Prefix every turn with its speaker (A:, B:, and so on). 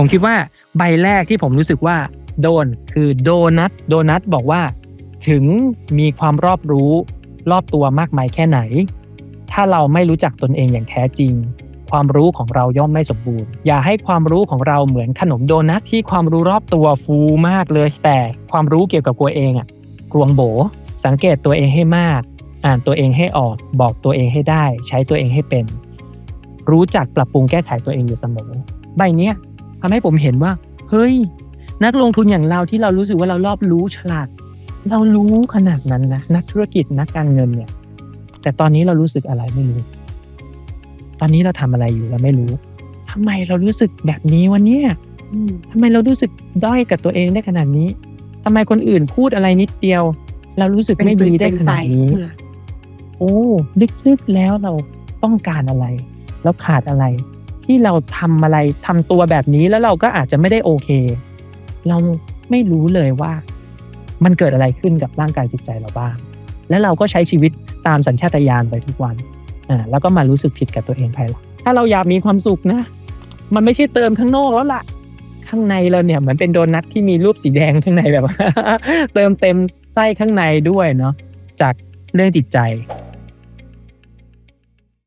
A: ผมคิดว่าใบแรกที่ผมรู้สึกว่าโดนคือโดนัทโดนัทบอกว่า ถึงมีความรอบรู้รอบตัวมากมายแค่ไหน ถ้าเราไม่รู้จักตนเองอย่างแท้จริง ความรู้ของเราย่อมไม่สมบูรณ์ อย่าให้ความรู้ของเราเหมือนขนมโดนัทที่ความรู้รอบตัวฟูมากเลย แต่ความรู้เกี่ยวกับตัวเองอะกลวงโบ สังเกตตัวเองให้มาก อ่านตัวเองให้ออก บอกตัวเองให้ได้ ใช้ตัวเองให้เป็น รู้จักปรับปรุงแก้ไขตัวเองอยู่เสมอ ใบเนี้ย ทำให้ผมเห็นว่า เฮ้ย นักลงทุนอย่างเราที่เรารู้สึกว่าเรารอบรู้ฉลาด เรารู้ขนาดนั้นนะนักธุรกิจนักการเงินเนี่ย แต่ตอนนี้เรารู้สึกอะไรไม่รู้ ตอนนี้เราทำอะไรอยู่เราไม่รู้ทำไมเรารู้สึกแบบนี้วันนี้ทำไมเรารู้สึกด้อยกับตัวเองได้ขนาดนี้ทำไมคนอื่นพูดอะไรนิดเดียว เรารู้สึกไม่ดีได้ขนาดนี้ โอ้ลึกๆแล้วเราต้องการอะไร แล้วขาดอะไร ที่เราทำอะไรทำตัวแบบนี้แล้วเราก็อาจจะไม่ได้โอเค เราไม่รู้เลยว่า มันเกิดอะไรขึ้นกับร่างกายจิตใจเราบ้าง แล้วเราก็ใช้ชีวิตตามสัญชาตญาณไปทุกวันอ่าแล้วก็มารู้สึกผิดกับตัวเองภายหลังถ้าเราอยากมีความสุขนะ มันไม่ใช่เติมข้างนอกแล้วล่ะ ข้างในเราเนี่ยเหมือนเป็นโดนัทที่มีรูปสีแดงข้างในแบบ เติมเต็มไส้ข้างในด้วยเนาะจากเรื่องจิตใจ